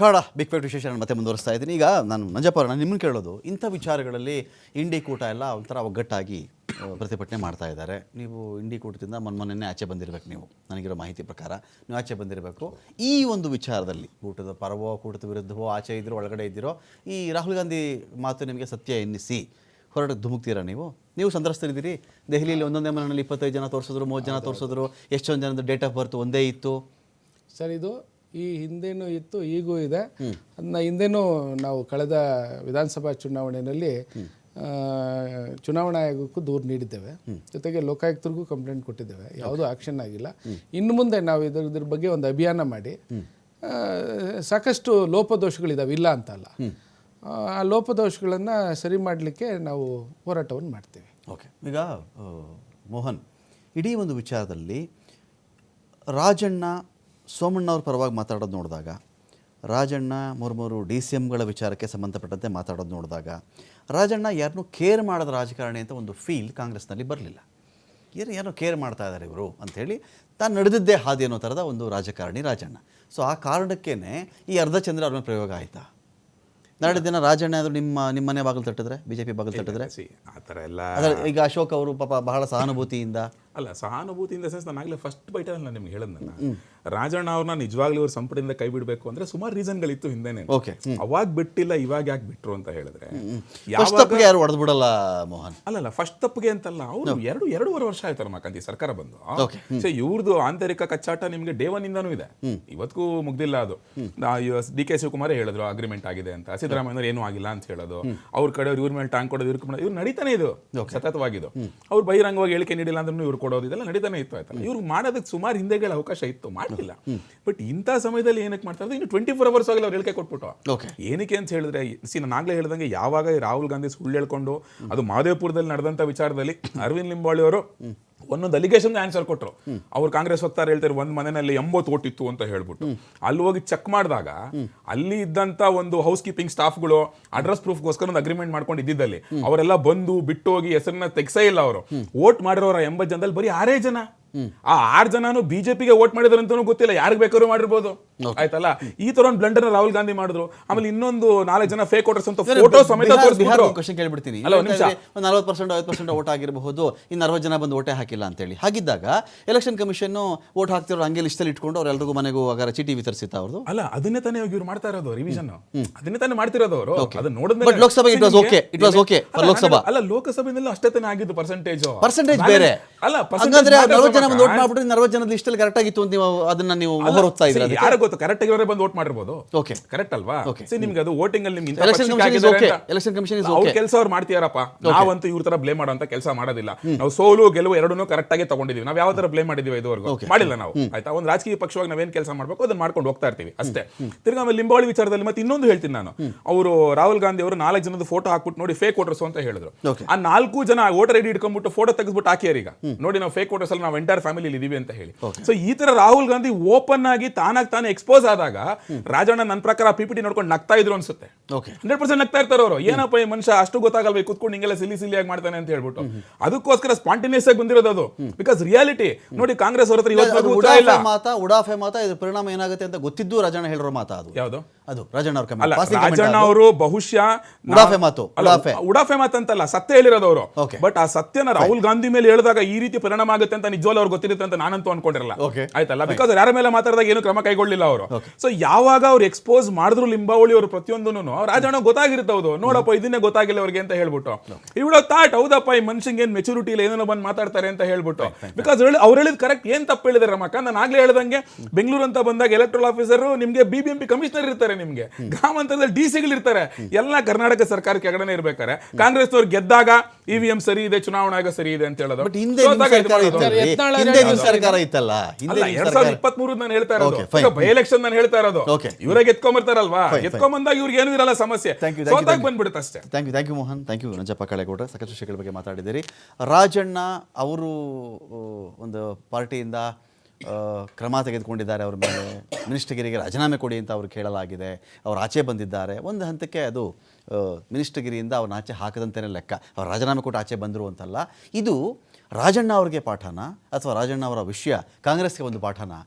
Kannada big fact ವಿಶೇಷ ನಾನು ಮತ್ತೆ ಮುಂದುವರಿಸ್ತಾ ಇದ್ದೀನಿ. ಈಗ ನಾನು ನಂಜಪ್ಪ ನಾನು ನಿಮ್ಮನ್ನು ಕೇಳೋದು. ಇಂಥ ವಿಚಾರಗಳಲ್ಲಿ ಇಂಡಿ ಕೂಟ ಎಲ್ಲ ಒಂಥರ ಒಗ್ಗಟ್ಟಾಗಿ ಪ್ರತಿಭಟನೆ ಮಾಡ್ತಾ ಇದ್ದಾರೆ. ನೀವು ಇಂಡಿ ಕೂಟದಿಂದ ಮೊನ್ನೆ ಆಚೆ ಬಂದಿರಬೇಕು ನೀವು. ನನಗಿರೋ ಮಾಹಿತಿ ಪ್ರಕಾರ ನೀವು ಆಚೆ ಬಂದಿರಬೇಕು. ಈ ಒಂದು ವಿಚಾರದಲ್ಲಿ ಕೂಟದ ಪರವೋ, ಕೂಟದ ವಿರುದ್ಧವೋ, ಆಚೆ ಇದ್ದಿರೋ ಒಳಗಡೆ ಇದ್ದಿರೋ, ಈ ರಾಹುಲ್ ಗಾಂಧಿ ಮಾತು ನಿಮಗೆ ಸತ್ಯ ಎನ್ನಿಸಿ ಹೊರಟು ಧುಮುಕ್ತೀರಾ ನೀವು? ನೀವು ಸಂತ್ರಸ್ತರಿದ್ದೀರಿ. ದೆಹಲಿಯಲ್ಲಿ ಒಂದೊಂದೇ ಮನೆಯಲ್ಲಿ ಇಪ್ಪತ್ತೈದು ಜನ ತೋರಿಸಿದ್ರು, ಮೂವತ್ತು ಜನ ತೋರಿಸಿದ್ರು, ಎಷ್ಟೊಂದು ಜನದ ಡೇಟ್ ಆಫ್ ಬರ್ತ್ ಒಂದೇ ಇತ್ತು. ಸರ್, ಇದು ಈ ಹಿಂದೆನೂ ಇತ್ತು ಈಗೂ ಇದೆ. ಅದನ್ನ ಹಿಂದೆನೂ ನಾವು ಕಳೆದ ವಿಧಾನಸಭಾ ಚುನಾವಣೆಯಲ್ಲಿ ಚುನಾವಣಾ ಆಯೋಗಕ್ಕೂ ದೂರು ನೀಡಿದ್ದೇವೆ. ಜೊತೆಗೆ ಲೋಕಾಯುಕ್ತರಿಗೂ ಕಂಪ್ಲೇಂಟ್ ಕೊಟ್ಟಿದ್ದೇವೆ. ಯಾವುದೂ ಆಕ್ಷನ್ ಆಗಿಲ್ಲ. ಇನ್ನು ಮುಂದೆ ನಾವು ಇದ್ರ ಇದ್ರ ಬಗ್ಗೆ ಒಂದು ಅಭಿಯಾನ ಮಾಡಿ ಸಾಕಷ್ಟು ಲೋಪದೋಷಗಳಿದಾವೆ ಇಲ್ಲ ಅಂತ ಅಲ್ಲ ಆ, ಆ ಲೋಪದೋಷಗಳನ್ನು ಸರಿ ಮಾಡಲಿಕ್ಕೆ ನಾವು ಹೋರಾಟವನ್ನು ಮಾಡ್ತೇವೆ. ಓಕೆ ಈಗ ಮೋಹನ್ ಇಡೀ ಒಂದು ವಿಚಾರದಲ್ಲಿ ರಾಜಣ್ಣ ಸೋಮಣ್ಣವ್ರ ಪರವಾಗಿ ಮಾತಾಡೋದು ನೋಡಿದಾಗ ರಾಜಣ್ಣ ಮೂರು ಡಿ ಸಿ ಎಮ್ಗಳ ವಿಚಾರಕ್ಕೆ ಸಂಬಂಧಪಟ್ಟಂತೆ ಮಾತಾಡೋದು ನೋಡಿದಾಗ ರಾಜಣ್ಣ ಯಾರನ್ನೂ ಕೇರ್ ಮಾಡೋದು ರಾಜಕಾರಣಿ ಅಂತ ಒಂದು ಫೀಲ್ ಕಾಂಗ್ರೆಸ್ನಲ್ಲಿ ಬರಲಿಲ್ಲ. ಏನು ಯಾರು ಕೇರ್ ಮಾಡ್ತಾ ಇದ್ದಾರೆ ಇವರು ಅಂಥೇಳಿ ತಾನು ನಡೆದಿದ್ದೇ ಹಾದಿ ಅನ್ನೋ ಥರದ ಒಂದು ರಾಜಕಾರಣಿ ರಾಜಣ್ಣ. ಸೊ ಆ ಕಾರಣಕ್ಕೇ ಈ ಅರ್ಧಚಂದ್ರ ಅವ್ರ ಮೇಲೆ ಪ್ರಯೋಗ ಆಯಿತಾ? ನಾಳೆ ದಿನ ರಾಜಣ್ಣ ಆದರೂ ನಿಮ್ಮ ನಿಮ್ಮ ಮನೆ ಬಾಗಿಲು ತಟ್ಟಿದ್ರೆ ಬಿ ಜೆ ಪಿ ಬಾಗಿಲು ತಟ್ಟಿದ್ರೆ? ಆ ಥರ ಎಲ್ಲ ಈಗ ಅಶೋಕ್ ಅವರು ಪಾಪ ಬಹಳ ಸಹಾನುಭೂತಿಯಿಂದ ಅಲ್ಲ ಸಹಾನುಭೂತಿ ಇನ್ ದ ಸೆನ್ಸ್ ನಾನು ಆಗಲೇ ಫಸ್ಟ್ ಬೈಟಲ್ಲಿ ನಾನು ನಿಮ್ಗೆ ಹೇಳಿದ್ನಲ್ಲ ರಾಜಣ್ಣ ಅವ್ರನ್ನ ನಿಜವಾಗ್ಲೂ ಇವ್ರ ಸಂಪುಟದಿಂದ ಕೈ ಬಿಡಬೇಕು ಅಂದ್ರೆ ಸುಮಾರು ರೀಸನ್ಗಳಿತ್ತು ಹಿಂದೆನೆ. ಅವಾಗ ಬಿಟ್ಟಿಲ್ಲ ಇವಾಗ ಯಾಕೆ ಬಿಟ್ರು ಅಂತ ಹೇಳಿದ್ರೆ ಯಾರು ಹೊಡೆದು ಬಿಡಲ್ಲ ಮೋಹನ್? ಅಲ್ಲಲ್ಲ ಫಸ್ಟ್ ತಪ್ಪಿಗೆ ಅಂತಲ್ಲ ಅವರು ಎರಡು ಎರಡೂವರೆ ವರ್ಷ ಆಯ್ತಲ್ಲ ರಮಾಕಾಂತಿ ಸರ್ಕಾರ ಬಂದು. ಸೊ ಇವ್ರದ್ದು ಆಂತರಿಕ ಕಚ್ಚಾಟ ನಿಮ್ಗೆ ಡೇ ಒನ್ ಇಂದಾನು ಇದೆ. ಇವತ್ತಿಗೂ ಮುಗ್ದಿಲ್ಲ ಅದು. ಡಿ ಕೆ ಶಿವಕುಮಾರ್ ಹೇಳಿದ್ರು ಅಗ್ರಿಮೆಂಟ್ ಆಗಿದೆ ಅಂತ. ಸಿದ್ದರಾಮಯ್ಯ ಏನೂ ಆಗಿಲ್ಲ ಅಂತ ಹೇಳೋದು. ಅವ್ರ ಕಡೆ ಇವ್ರ ಮೇಲೆ ಟ್ಯಾಂಕ್ ಕೊಡೋದು ಇವ್ರ ಇವ್ರು ನಡೀತಾನೆ ಇದು. ಸತತವಾಗಿದ್ದು ಅವ್ರು ಬಹಿರಂಗವಾಗಿ ಹೇಳಿಕೆ ನೀಡಿಲ್ಲ ಅಂದ್ರೂ ಇವ್ರು ಕೊಡೋದು ಇದೆಲ್ಲ ನಡೀತಾನೆ ಇತ್ತು ಆಯ್ತಲ್ಲ ಇವ್ರು ಮಾಡೋದಕ್ಕೆ ಸುಮಾರು ಹಿಂದೆಗಳ ಅವಕಾಶ ಇತ್ತು ಮಾಡಲಿಲ್ಲ ಬಟ್ ಇಂಥ ಸಮಯದಲ್ಲಿ ಏನಕ್ಕೆ ಮಾಡ್ತಾರೆ ಇನ್ನು ಟ್ವೆಂಟಿ ಫೋರ್ ಅವರ್ಸ್ ಆಗಲಿ ಅವ್ರು ಹೇಳಿಕೆ ಕೊಟ್ಬಿಟ್ಟು. ಏನಕ್ಕೆ ಅಂತ ಹೇಳಿದ್ರೆ ಸಿ ನಾನು ಆಗ್ಲೇ ಹೇಳ್ದಂಗೆ ಯಾವಾಗ ರಾಹುಲ್ ಗಾಂಧಿ ಸುಳ್ಳು ಹೇಳ್ಕೊಂಡು ಅದು ಮಾದೇಪುರದಲ್ಲಿ ನಡೆದಂತ ವಿಚಾರದಲ್ಲಿ ಅರವಿಂದ್ ಲಿಂಬಾಳಿ ಅವರು ಒಂದೊಂದು ಅಲಿಗೇಷನ್ ಆನ್ಸರ್ ಕೊಟ್ಟರು ಅವ್ರು ಕಾಂಗ್ರೆಸ್ ವಕ್ತಾರ ಹೇಳ್ತಾರೆ ಒಂದ್ ಮನೆಯಲ್ಲಿ ಎಂಬತ್ತು ಓಟ್ ಇತ್ತು ಅಂತ ಹೇಳ್ಬಿಟ್ಟು. ಅಲ್ಲಿ ಹೋಗಿ ಚೆಕ್ ಮಾಡಿದಾಗ ಅಲ್ಲಿ ಇದ್ದಂತ ಒಂದು ಹೌಸ್ ಕೀಪಿಂಗ್ ಸ್ಟಾಫ್ಗಳು ಅಡ್ರೆಸ್ ಪ್ರೂಫ್ಗೋಸ್ಕರ ಒಂದು ಅಗ್ರಿಮೆಂಟ್ ಮಾಡ್ಕೊಂಡು ಇದ್ದಿದ್ದಲ್ಲಿ ಅವರೆಲ್ಲ ಬಂದು ಬಿಟ್ಟು ಹೋಗಿ ಹೆಸರನ್ನ ತೆಗ್ಸೇ ಇಲ್ಲ ಅವರು. ಓಟ್ ಮಾಡಿರೋರ ಎಂಬತ್ತು ಜನದಲ್ಲಿ ಬರೀ ಆರೇ ಜನ. ಆ ಆರು ಜನನು ಬಿಜೆಪಿಗೆ ವೋಟ್ ಮಾಡಿದ್ರು ಅಂತಾನೂ ಗೊತ್ತಿಲ್ಲ. ಯಾರಿಗೆ ಬೇಕಾದ್ರೂ ಮಾಡಿರ್ಬೋದು. ಆಯ್ತಲ್ಲ? ಈ ತರ ಒಂದು ಬ್ಲಂಡರ್ ರಾಹುಲ್ ಗಾಂಧಿ ಮಾಡಿದ್ರು. ಆಮೇಲೆ ಇನ್ನೊಂದು ನಾಲ್ಕು ಜನ ಫೇಕ್ ವೋಟರ್ಸ್ ಅಂತ ಫೋಟೋ ಸಮೇತ ಕ್ವಶನ್ ಕೇಳ್ಬಿಡ್ತೀನಿ. ನಲ್ವತ್ತು ಪರ್ಸೆಂಟ್ ಐವತ್ತು ಪರ್ಸೆಂಟ್ ಓಟ್ ಆಗಿರಬಹುದು. ಇನ್ನು ಅರವತ್ತು ಜನ ಬಂದು ಓಟೇ ಹಾಕಿಲ್ಲ ಅಂತೇಳಿ. ಹಾಗಿದ್ದಾಗ ಎಲೆಕ್ಷನ್ ಕಮಿಷನ್ ಓಟ್ ಹಾಕ್ತಿರೋ ಹಂಗೆ ಲಿಸ್ಟಲ್ಲಿ ಇಟ್ಕೊಂಡು ಅವ್ರೆಲ್ರಿಗೂ ಮನೆಗೂ ಆಗಾರ ಚೀಟಿ ವಿತರಿಸಿತ್ತ ಅವ್ರದ್ದು ಅಲ್ಲ ಅದನ್ನೇ ತಾನೇ ಹೋಗಿ ಇವ್ರು ಮಾಡ್ತಾ ಇರೋದು ರಿವಿಷನ್ ಅದನ್ನೇ ತಾನೇ ಮಾಡ್ತಿರೋದು ಅವರು. ಅದನ್ನ ನೋಡಿದ್ಮೇಲೆ ಲೋಕಸಭೆಗೆ it was okay it was okay Lok Sabha. ಅಲ್ಲ ಅಷ್ಟೇ ತಾನೇ ಆಗಿದ್ದು ಪರ್ಸೆಂಟೇಜ್ ಪರ್ಸೆಂಟೇಜ್ ಬೇರೆ. ಅಲ್ಲ ಹಂಗಂದ್ರೆ ನಲವತ್ತು ಜನ ಬಂದು ಓಟ್ ಮಾಡ್ಬಿಟ್ಟು ಅರವತ್ತು ಜನದ ಲಿಸ್ಟಲ್ಲಿ ಕರೆಕ್ಟ್ ಆಗಿತ್ತು ಅಂತ ನೀವು ಅದನ್ನ ನೀವು ಹೋಗ್ತಾ ಇದ್ದೀರಾ ಯಾರು ಗೊತ್ತು? ಕರೆಕ್ಟ್ ಆಗಿರೋರೇ ಬಂದು ವೋಟ್ ಮಾಡಿರ್ಬೋದು ಓಕೆ ಕರೆಕ್ಟ್ ಅಲ್ವಾ. ಸಿ ನಿಮ್ಗೆ ಅದು ವೋಟಿಂಗ್ ಅಲ್ಲಿ ನಿಮ್ಗೆ election commission okay election commission is okay. ಕೆಲಸ ಅವ್ರು ಮಾಡ್ತೀಯಾರಪ್ಪ ನಾವಂತೂ ಇವ್ರ ತರ ಬ್ಲೇಮ್ ಮಾಡೋಂತ ಕೆಲಸ ಮಾಡೋದಿಲ್ಲ. ನಾವು ಸೋಲು ಗೆಲುವು ಎರಡನ್ನೂ ಕರೆಕ್ಟ್ ಆಗಿ ತಗೊಂಡಿದ್ದೀವಿ ನಾವು ಯಾವ ತರ ಬ್ಲೇಮ್ ಮಾಡಿದೀವಿ ಇದುವರೆಗೂ? ಮಾಡಿಲ್ಲ ನಾವು. ಆಯ್ತಾ? ಒಂದು ರಾಜಕೀಯ ಪಕ್ಷವಾಗಿ ನಾವೇನ್ ಕೆಲಸ ಮಾಡಬೇಕು? ಅದನ್ನ ಮಾಡ್ಕೊಂಡು ಹೋಗ್ತಾ ಇರ್ತೀವಿ. ಅಷ್ಟೇ. ತಿರ್ಗಾ ಆಮೇಲೆ ಲಿಂಬಾವಳಿ ವಿಚಾರದಲ್ಲಿ ಮತ್ತೆ ಇನ್ನೊಂದು ಹೇಳ್ತೀನಿ ನಾನು. ಅವರು ರಾಹುಲ್ ಗಾಂಧಿ ಅವರು ನಾಲ್ಕು ಜನದ ಫೋಟೋ ಹಾಕ್ಬಿಟ್ಟು ನೋಡಿ ಫೇಕ್ ವೋಟರ್ಸ್ ಅಂತ ಹೇಳಿದ್ರು. ಆ ನಾಲ್ಕು ಜನ ವೋಟರ್ ಐಡಿ ಇಟ್ಕೊಂಡ್ಬಿಟ್ಟು ಫೋಟೋ ತೆಗೆದ್ಬಿಟ್ಟು ಹಾಕಿಯಾರ ಈಗ ನೋಡಿ ನಾವು ಫೇಕ್ ವೋಟರ್ಸ್ ಅಲ್ಲಿ ನಾವು ಎಂಟೈರ್ ಫ್ಯಾಮಿಲಿ ಇದೀವಿ ಅಂತ ಹೇಳಿ. ಸೊ ಈ ತರ ರಾಹುಲ್ ಗಾಂಧಿ ಓಪನ್ ಆಗಿ ತಾನಾಗಿ ತಾನೇ ಎಕ್ಸ್ಪೋಸ್ ಆದಾಗ ರಾಜಣ್ಣ ನನ್ನ ಪ್ರಕಾರ ಪಿಪಿಟಿ ನೋಡ್ಕೊಂಡು ನಗ್ತಾ ಇದ್ರು ಅನ್ಸುತ್ತೆ. ಹಂಡ್ರೆಡ್ ಪರ್ಸೆಂಟ್ ನಗ್ತಾ ಇರ್ತಾರೆ ಅವರು. ಏನಪ್ಪ ಈ ಮನುಷ್ಯ ಅಷ್ಟು ಗೊತ್ತಾಗಲ್ವ? ಕುತ್ಕೊಂಡು ಹಿಂಗೆಲ್ಲ ಸಿಲಿ ಸಿಲಿಯಾಗಿ ಮಾಡ್ತಾನೆ ಅಂತ ಹೇಳ್ಬಿಟ್ಟು. ಅದಕ್ಕೋಸ್ಕರ ಸ್ಪಾಂಟಿನಿಯಸ್ ಆಗಿ ಬಂದಿರೋದು ಅದು. ಬಿಕಾಸ್ ರಿಯಾಲಿಟಿ ನೋಡಿ ಕಾಂಗ್ರೆಸ್ ಅವ್ರ ಹತ್ರ ಇವತ್ತು ಉಡಾಫೆ ಮಾತಾ ಉಡಾಫೆ ಮಾತಾ ಇದ್ರ ಪರಿಣಾಮ ಏನಾಗುತ್ತೆ ಅಂತ ಗೊತ್ತಿದ್ದು ರಾಜಣ್ಣ ಹೇಳಿರೋ ಮಾತಾ ಅದು. ಯಾವುದು? ಅದು ರಾಜಣ್ಣ ಅವ್ರ. ರಾಜಣ್ಣ ಅವರು ಬಹುಶಃ ಉಡಾಫೆ ಮಾತು, ಉಡಾಫೆ. ಉಡಾಫೆ ಮಾತಂತಲ್ಲ ಸತ್ಯ ಹೇಳಿರೋದು ಅವರು. ಬಟ್ ಆ ಸತ್ಯನ ರಾಹುಲ್ ಗಾಂಧಿ ಮೇಲೆ ಹೇಳಿದಾಗ ಈ ರೀತಿ ಪರಿಣಾಮ ಆಗುತ್ತೆ ಅಂತ ನಿಜವಾಗ್ಲೂ ಅವ್ರು ಗೊತ್ತಿರುತ್ತೆ ಅಂತ ನಾನಂತೂ ಅನ್ಕೊಂಡಿರಲ್ಲ. ಆಯ್ತಲ್ಲ? ಬಿಕಾಸ್ ಯಾರ ಮೇಲೆ ಮಾತಾಡಿದಾಗ ಏನು ಕ್ರಮ ಕೈಗೊಳ್ಳಿಲ್ಲ ಅವರು. ಸೊ ಯಾವಾಗ ಅವ್ರು ಎಕ್ಸ್ಪೋಸ್ ಮಾಡಿದ್ರು ಲಿಂಬಾವಳಿ ಅವರು ಪ್ರತಿಯೊಂದು ರಾಜಣ್ಣ ಗೊತ್ತಾಗಿರುತ್ತೆ ಹೌದು ನೋಡಪ್ಪ ಇದನ್ನೇ ಗೊತ್ತಾಗಿಲ್ಲ ಅವ್ರಿಗೆ ಅಂತ ಹೇಳ್ಬಿಟ್ಟು. ಇವಳ ತಾಟ್ ಹೌದಪ್ಪ ಈ ಮನುಷ್ಯಂಗೆ ಏನ್ ಮೆಚುರಿಟಿ ಇಲ್ಲ ಏನೇನೋ ಬಂದು ಮಾತಾಡ್ತಾರೆ ಅಂತ ಹೇಳ್ಬಿಟ್ಟು. ಬಿಕಾಸ್ ಅವ್ರು ಹೇಳಿದ್ ಕರೆಕ್ಟ್ ಏನ್ ತಪ್ಪು ಹೇಳಿದಾರೆ ರಮಕ್ಕ? ನಾನು ಆಗ್ಲೇ ಹೇಳ್ದಂಗೆ ಬೆಂಗಳೂರು ಅಂತ ಬಂದಾಗ ಎಲೆಕ್ಟ್ರಲ್ ಆಫೀಸರ್ ನಿಮ್ಗೆ B B M P commissioner ಇರ್ತಾರೆ ನಿಮ್ಗೆ. ಗ್ರಾಮಾಂತರದಲ್ಲಿ ಡಿ ಸಿಗಳಿರ್ತಾರೆ ಎಲ್ಲ ಕರ್ನಾಟಕ ಸರ್ಕಾರ ಕೆಳಗಡೆ ಇರ್ಬೇಕಾರೆ. ಕಾಂಗ್ರೆಸ್ ಅವ್ರು ಗೆದ್ದಾಗ ಇವಿಎಂ ಸರಿ ಇದೆ ಚುನಾವಣಾ ಆಗ ಸರಿ ಇದೆ ಅಂತ ಹೇಳೋದು. ಬಟ್ ಹಿಂದೆ ನಿಮ್ ಸರ್ಕಾರ ಮಾಡೋದು. ಹಿಂದೆ ನಿಮ್. ಸರ್ಕಾರ ಇತ್ತಲ್ಲ? ಹಿಂದೆ ಅಲ್ಲ ನಿಮ್ ಎರಡ್ ಸರ್ಕಾರ ಸಾವಿರದ ಇಪ್ಪತ್ತ್ ನಾನು ಹೇಳ್ತಾ ಇರೋದು. Okay, fine. ಬೈ ಎಲೆಕ್ಷನ್ ನಾನು ಹೇಳ್ತಾ ಇರೋದು. Okay. ಇವ್ರಾಗ ಎತ್ಕೊಂಬರ್ತಾರಲ್ವಾ Fine, fine. ಎತ್ಕೊಂಬಂದಾಗ ಇವ್ರಿಗೆ ಏನೂ ಇರಲ್ಲ ಸಮಸ್ಯೆ. Thank ಯು ಸೋತಾಗ ಬಂದ್ಬಿಡುತ್ತೆ ಅಷ್ಟೇ. Thank you thank you Mohan. Thank you Nanjappa ಕಳೆಗೌಡ್ರೆ. ಸಾಕಷ್ಟು ವಿಷಯಗಳ ಬಗ್ಗೆ ಮಾತಾಡಿದ್ದೀರಿ. ರಾಜಣ್ಣ ಅವರು ಒಂದು ಪಾರ್ಟಿಯಿಂದ ಕ್ರಮ ತೆಗೆದುಕೊಂಡಿದ್ದಾರೆ ಅವ್ರ ಮೇಲೆ. ಮಿನಿಸ್ಟರ್ಗಿರಿಗೆ ರಾಜೀನಾಮೆ ಕೊಡಿ ಅಂತ ಅವ್ರು ಕೇಳಲಾಗಿದೆ. ಅವ್ರು ಆಚೆ ಬಂದಿದ್ದಾರೆ. ಒಂದು ಹಂತಕ್ಕೆ ಅದು ಮಿನಿಸ್ಟರ್ಗಿರಿಯಿಂದ ಅವ್ರನ್ನ ಆಚೆ ಹಾಕದಂತೆಯೇ ಲೆಕ್ಕ. ಅವ್ರು ರಾಜೀನಾಮೆ ಕೊಟ್ಟು ಆಚೆ ಬಂದರು ಅಂತಲ್ಲ. ಇದು ರಾಜಣ್ಣ ಅವ್ರಿಗೆ ಪಾಠನ? ಅಥವಾ ರಾಜಣ್ಣ ಅವರ ವಿಷಯ ಕಾಂಗ್ರೆಸ್ಗೆ ಒಂದು ಪಾಠನ?